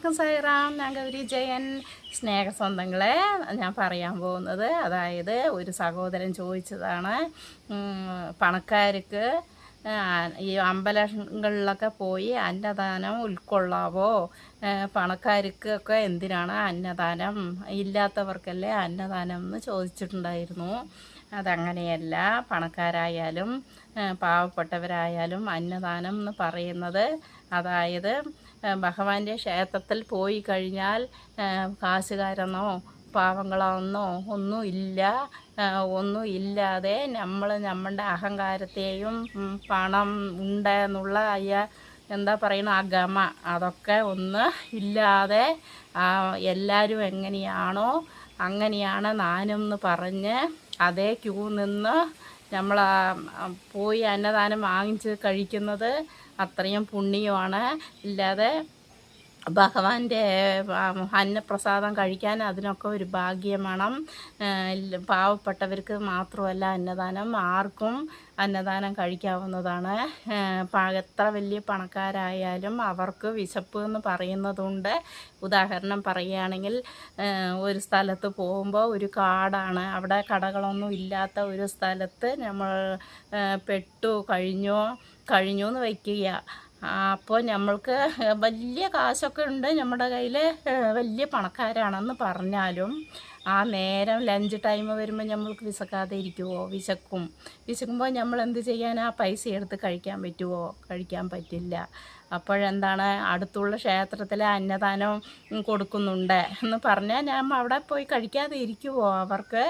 എല്ലാവർക്കും സൈറാം ഞാൻ ഗൗരി ജയൻ സ്നേഹസ്വന്തങ്ങളെ ഞാൻ പറയാൻ പോകുന്നത്. അതായത് ഒരു സഹോദരൻ ചോദിച്ചതാണ് പണക്കാർക്ക് ഈ അമ്പലങ്ങളിലൊക്കെ പോയി അന്നദാനം ഉൾക്കൊള്ളാവോ? പണക്കാർക്കൊക്കെ എന്തിനാണ് അന്നദാനം? ഇല്ലാത്തവർക്കല്ലേ അന്നദാനം എന്ന് ചോദിച്ചിട്ടുണ്ടായിരുന്നു. അതങ്ങനെയല്ല പണക്കാരായാലും പാവപ്പെട്ടവരായാലും അന്നദാനം എന്ന് പറയുന്നത് അതായത് ഭഗവാന്റെ ക്ഷേത്രത്തിൽ പോയി കഴിഞ്ഞാൽ കാശുകാരനോ പാവങ്ങളെന്നോ ഒന്നും ഇല്ല. ഒന്നും ഇല്ലാതെ നമ്മൾ നമ്മളുടെ അഹങ്കാരത്തെയും പണം ഉണ്ട് എന്നുള്ള അയ്യ എന്താ പറയുന്ന ആ ഗമ അതൊക്കെ ഒന്ന് ഇല്ലാതെ എല്ലാവരും എങ്ങനെയാണോ അങ്ങനെയാണ് നാനെന്ന് പറഞ്ഞ് അതേ ക്യൂ നിന്ന് നമ്മൾ പോയി അന്നദാനം വാങ്ങിച്ച് കഴിക്കുന്നത്. അത്രയും പുണ്യമാണ്. ഇല്ലാതെ ഭഗവാന്റെ അന്നപ്രസാദം കഴിക്കാൻ അതിനൊക്കെ ഒരു ഭാഗ്യമാണ്. പാവപ്പെട്ടവർക്ക് മാത്രമല്ല അന്നദാനം. ആർക്കും അന്നദാനം കഴിക്കാവുന്നതാണ്. എത്ര വലിയ പണക്കാരായാലും അവർക്ക് വിശപ്പ് എന്ന് പറയുന്നതുണ്ട്. ഉദാഹരണം പറയുകയാണെങ്കിൽ ഒരു സ്ഥലത്ത് പോകുമ്പോൾ ഒരു കാടാണ്. അവിടെ കടകളൊന്നും ഇല്ലാത്ത ഒരു സ്ഥലത്ത് നമ്മൾ പെട്ടു കഴിഞ്ഞോ. കഴിഞ്ഞു എന്ന് വയ്ക്കുക അപ്പോൾ നമ്മൾക്ക് വലിയ കാശൊക്കെ ഉണ്ട് നമ്മുടെ കയ്യിൽ വലിയ പണക്കാരാണെന്ന് പറഞ്ഞാലും ആ നേരം ലഞ്ച് ടൈം വരുമ്പോൾ നമ്മൾക്ക് വിശക്കാതെ ഇരിക്കുമോ വിശക്കും. വിശക്കുമ്പോൾ നമ്മൾ എന്ത് ചെയ്യാൻ? ആ പൈസ എടുത്ത് കഴിക്കാൻ പറ്റുമോ കഴിക്കാൻ പറ്റില്ല. അപ്പോഴെന്താണ്? അടുത്തുള്ള ക്ഷേത്രത്തിൽ അന്നദാനം കൊടുക്കുന്നുണ്ട് എന്ന് പറഞ്ഞാൽ ഞാൻ അവിടെ പോയി കഴിക്കാതെ ഇരിക്കുമോ അവർക്ക്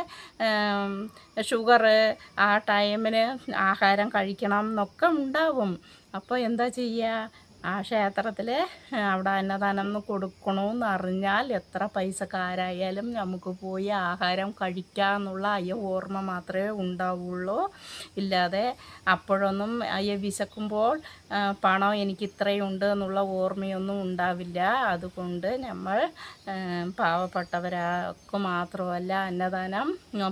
ഷുഗർ ആ ടൈമിന് ആഹാരം കഴിക്കണം എന്നൊക്കെ ഉണ്ടാവും. അപ്പോൾ എന്താ ചെയ്യുക ആ ക്ഷേത്രത്തിൽ അവിടെ അന്നദാനം കൊടുക്കണമെന്ന് അറിഞ്ഞാൽ എത്ര പൈസക്കാരായാലും നമുക്ക് പോയി ആഹാരം കഴിക്കാമെന്നുള്ള അയ്യ ഓർമ്മ മാത്രമേ ഉണ്ടാവുള്ളൂ. ഇല്ലാതെ അപ്പോഴൊന്നും അയ്യ വിശക്കുമ്പോൾ പണം എനിക്ക് ഇത്രയുണ്ട് എന്നുള്ള ഓർമ്മയൊന്നും ഉണ്ടാവില്ല. അതുകൊണ്ട് നമ്മൾ പാവപ്പെട്ടവർക്ക് മാത്രമല്ല അന്നദാനം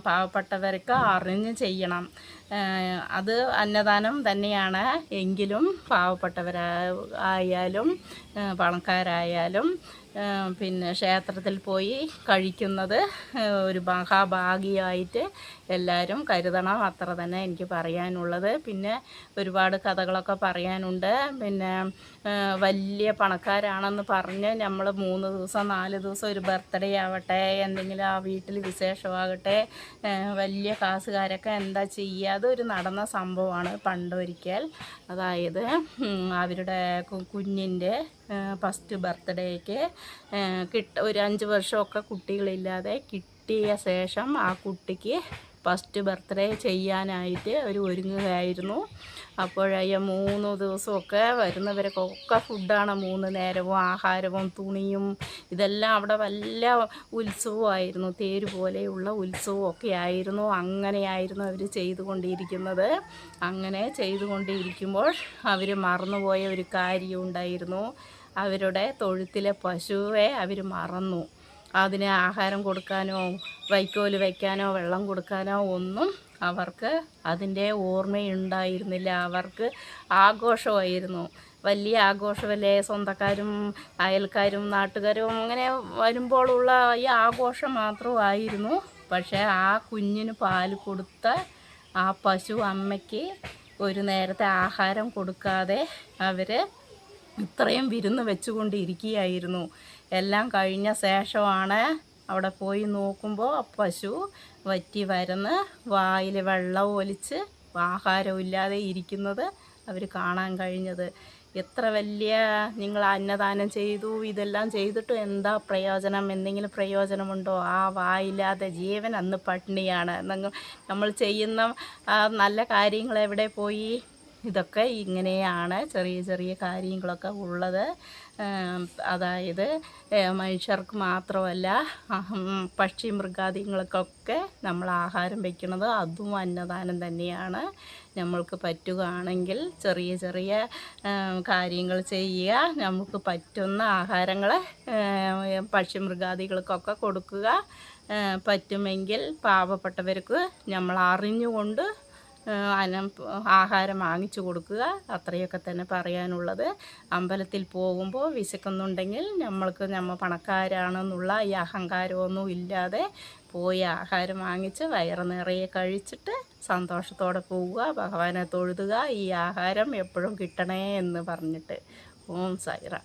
പാവപ്പെട്ടവർക്ക് അറിഞ്ഞ് ചെയ്യണം. അത് അന്നദാനം തന്നെയാണ് എങ്കിലും പാവപ്പെട്ടവരായാലും പണക്കാരായാലും പിന്നെ ക്ഷേത്രത്തിൽ പോയി കഴിക്കുന്നത് ഒരു മഹാഭാഗ്യമായിട്ട് എല്ലാവരും കരുതണം. അത്ര തന്നെ എനിക്ക് പറയാനുള്ളത്. പിന്നെ ഒരുപാട് കഥകളൊക്കെ പറയാനുണ്ട്. പിന്നെ വലിയ പണക്കാരാണെന്ന് പറഞ്ഞ് നമ്മൾ മൂന്ന് ദിവസം നാല് ദിവസം ഒരു ബർത്ത്ഡേ ആവട്ടെ എന്തെങ്കിലും ആ വീട്ടിൽ വിശേഷമാകട്ടെ വലിയ കാസുകാരൊക്കെ എന്താ ചെയ്യുക അതൊരു നടന്ന സംഭവമാണ് പണ്ടൊരിക്കൽ. അതായത് അവരുടെ കുഞ്ഞിന്റെ ഫസ്റ്റ് ബർത്ത്ഡേക്ക് കിട്ട ഒരു അഞ്ച് വർഷമൊക്കെ കുട്ടികളില്ലാതെ കിട്ടിയ ശേഷം ആ കുട്ടിക്ക് ഫസ്റ്റ് ബർത്ത്ഡേ ചെയ്യാനായിട്ട് അവർ ഒരുങ്ങുകയായിരുന്നു. അപ്പോഴായ മൂന്ന് ദിവസമൊക്കെ വരുന്നവർക്കൊക്കെ ഫുഡാണ് മൂന്ന് നേരവും ആഹാരവും തുണിയും ഇതെല്ലാം അവിടെ വല്ല ഉത്സവമായിരുന്നു. തേര് പോലെയുള്ള ഉത്സവമൊക്കെ ആയിരുന്നു. അങ്ങനെയായിരുന്നു അവർ ചെയ്തുകൊണ്ടിരിക്കുന്നത്. അങ്ങനെ ചെയ്തുകൊണ്ടിരിക്കുമ്പോൾ അവർ മറന്നുപോയ ഒരു കാര്യം ഉണ്ടായിരുന്നു. അവരുടെ തൊഴുത്തിലെ പശുവെ അവർ മറന്നു. അതിന് ആഹാരം കൊടുക്കാനോ വൈക്കോൽ വയ്ക്കാനോ വെള്ളം കൊടുക്കാനോ ഒന്നും അവർക്ക് അതിന്റെ ഓർമ്മയുണ്ടായിരുന്നില്ല. അവർക്ക് ആഘോഷമായിരുന്നു. വലിയ ആഘോഷമല്ലേ? സ്വന്തക്കാരും അയൽക്കാരും നാട്ടുകാരും അങ്ങനെ വരുമ്പോഴുള്ള ഈ ആഘോഷം മാത്രമായിരുന്നു. പക്ഷേ ആ കുഞ്ഞിന് പാൽ കൊടുത്ത ആ പശു അമ്മയ്ക്ക് ഒരു നേരത്തെ ആഹാരം കൊടുക്കാതെ അവർ ഇത്രയും വിരുന്ന് വെച്ചുകൊണ്ടിരിക്കുകയായിരുന്നു. എല്ലാം കഴിഞ്ഞ ശേഷമാണ് അവിടെ പോയി നോക്കുമ്പോൾ പശു വറ്റി വരന്ന് വായിൽ വെള്ളം ഒലിച്ച് ആഹാരമില്ലാതെ ഇരിക്കുന്നത് അവർ കാണാൻ കഴിഞ്ഞത്. എത്ര വലിയ നിങ്ങൾ അന്നദാനം ചെയ്തു ഇതെല്ലാം ചെയ്തിട്ട് എന്താ പ്രയോജനം എന്തെങ്കിലും പ്രയോജനമുണ്ടോ? ആ വായില്ലാതെ ജീവൻ അന്ന് പട്ടിണിയാണ്. നമ്മൾ ചെയ്യുന്ന നല്ല കാര്യങ്ങൾ എവിടെ പോയി? ഇതൊക്കെ ഇങ്ങനെയാണ് ചെറിയ ചെറിയ കാര്യങ്ങളൊക്കെ ഉള്ളത്. അതായത് മനുഷ്യർക്ക് മാത്രമല്ല പക്ഷി മൃഗാദികൾക്കൊക്കെ നമ്മൾ ആഹാരം വയ്ക്കുന്നത് അതും അന്നദാനം തന്നെയാണ്. നമ്മൾക്ക് പറ്റുകയാണെങ്കിൽ ചെറിയ ചെറിയ കാര്യങ്ങൾ ചെയ്യുക. നമുക്ക് പറ്റുന്ന ആഹാരങ്ങൾ പക്ഷി മൃഗാദികൾക്കൊക്കെ കൊടുക്കുക. പറ്റുമെങ്കിൽ പാവപ്പെട്ടവർക്ക് നമ്മൾ അറിഞ്ഞുകൊണ്ട് അനം ആഹാരം വാങ്ങിച്ചു കൊടുക്കുക. അത്രയൊക്കെ തന്നെ പറയാനുള്ളത്. അമ്പലത്തിൽ പോകുമ്പോൾ വിശക്കുന്നുണ്ടെങ്കിൽ നമ്മൾക്ക് നമ്മൾ പണക്കാരാണെന്നുള്ള ഈ അഹങ്കാരമൊന്നും ഇല്ലാതെ പോയി ആഹാരം വാങ്ങിച്ച് വയറ് നിറയെ കഴിച്ചിട്ട് സന്തോഷത്തോടെ പോവുക ഭഗവാനെ തൊഴുതുക. ഈ ആഹാരം എപ്പോഴും കിട്ടണേ എന്ന് പറഞ്ഞിട്ട്. ഓം സായിറ